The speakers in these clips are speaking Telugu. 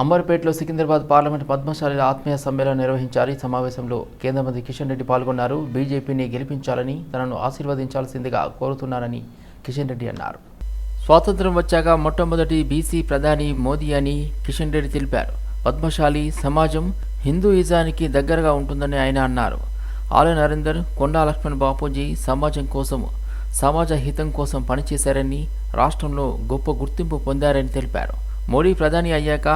అంబర్పేటలో సికింద్రాబాద్ పార్లమెంట్ పద్మశాలిల ఆత్మీయ సమ్మేళనం నిర్వహించారు ఈ సమావేశంలో కేంద్ర మంత్రి కిషన్ రెడ్డి పాల్గొన్నారు. బీజేపీని గెలిపించాలని తనను ఆశీర్వదించాల్సిందిగా కోరుతున్నానని కిషన్ రెడ్డి అన్నారు. స్వాతంత్రం వచ్చాక మొట్టమొదటి బీసీ ప్రధాని మోదీ అని కిషన్ రెడ్డి తెలిపారు. పద్మశాలి సమాజం హిందూయిజానికి దగ్గరగా ఉంటుందని ఆయన అన్నారు. ఆల నరేందర్ కొండా లక్ష్మణ్ బాపూజీ సమాజం కోసం సమాజ హితం కోసం పనిచేశారని రాష్ట్రంలో గొప్ప గుర్తింపు పొందారని తెలిపారు. మోడీ ప్రధాని అయ్యాక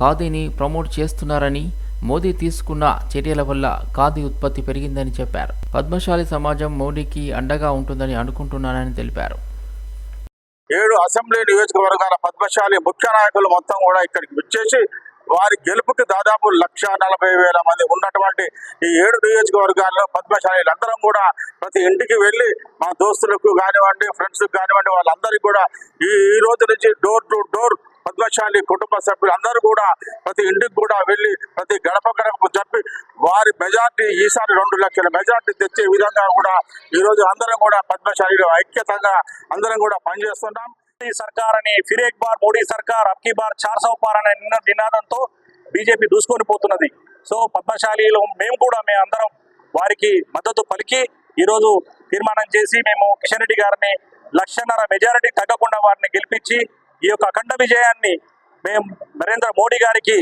ఖాదీని ప్రమోట్ చేస్తున్నారని మోదీ తీసుకున్న చర్యల వల్ల ఖాదీ ఉత్పత్తి పెరిగిందని చెప్పారు. పద్మశాలి సమాజం మోడీకి అండగా ఉంటుందని అనుకుంటున్నానని తెలిపారు. ఏడు అసెంబ్లీ నియోజకవర్గాల పద్మశాలి ముఖ్య నాయకులు మొత్తం కూడా ఇక్కడికి విచ్చేసి వారి గెలుపుకి దాదాపు లక్ష నలభై వేల మంది ఉన్నటువంటి ఈ ఏడు నియోజకవర్గాల్లో పద్మశాలీలు అందరం కూడా ప్రతి ఇంటికి వెళ్ళి మా దోస్తులకు కానివ్వండి ఫ్రెండ్స్కి కానివ్వండి వాళ్ళందరికీ కూడా ఈ ఈ రోజు నుంచి డోర్ టు డోర్ పద్మశాలి కుటుంబ సభ్యులు అందరూ కూడా ప్రతి ఇంటికి కూడా వెళ్ళి ప్రతి గడప గడపకు చెప్పి వారి మెజార్టీ ఈసారి రెండు లక్షల మెజార్టీ తెచ్చే విధంగా కూడా ఈ రోజు అందరం కూడా పద్మశాలిలో ఐక్యతంగా అందరం కూడా పనిచేస్తున్నాం. మోడీ సర్కార్ అని ఫిరేక్ బార్ మోడీ సర్కార్ అబ్కి బార్ చార్ సౌ పార్ అనే నిన్న నినాదంతో బీజేపీ దూసుకొని పోతున్నది. సో పద్మశాలిలో మేము కూడా మేము అందరం వారికి మద్దతు పలికి ఈరోజు తీర్మానం చేసి మేము కిషన్ రెడ్డి గారిని లక్షన్నర మెజారిటీ తగ్గకుండా వారిని గెలిపించి ఈ యొక్క అఖండ విజయాన్ని మేము నరేంద్ర మోడీ గారికి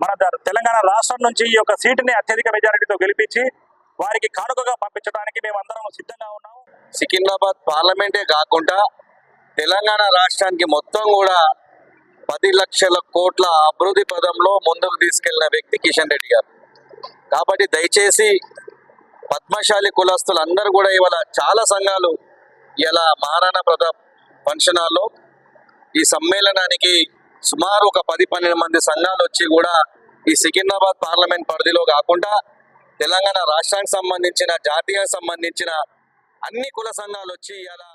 మన ద- తెలంగాణ రాష్ట్రం నుంచి ఈ యొక్క సీటుని అత్యధిక మెజారిటీతో గెలిపించి వారికి కానుకగా పంపించడానికి మేము అందరం సిద్ధంగా ఉన్నాము. సికింద్రాబాద్ పార్లమెంటే కాకుండా తెలంగాణ రాష్ట్రానికి మొత్తం కూడా పది లక్షల కోట్ల అభివృద్ధి పదంలో ముందుకు తీసుకెళ్ళిన వ్యక్తి కిషన్ రెడ్డి గారు. కాబట్టి దయచేసి పద్మశాలి కులస్తులు అందరూ కూడా ఇవాళ చాలా సంఘాలు ఇలా మహారాణా ప్రతాప్ ఫంక్షన్ హాల్లో ఈ సమ్మేళనానికి సుమారు ఒక పది పన్నెండు మంది సంఘాలు వచ్చి కూడా ఈ సికింద్రాబాద్ పార్లమెంట్ పరిధిలో కాకుండా తెలంగాణ రాష్ట్రానికి సంబంధించిన జాతీయానికి సంబంధించిన అన్ని కుల సంఘాలు వచ్చి ఇలా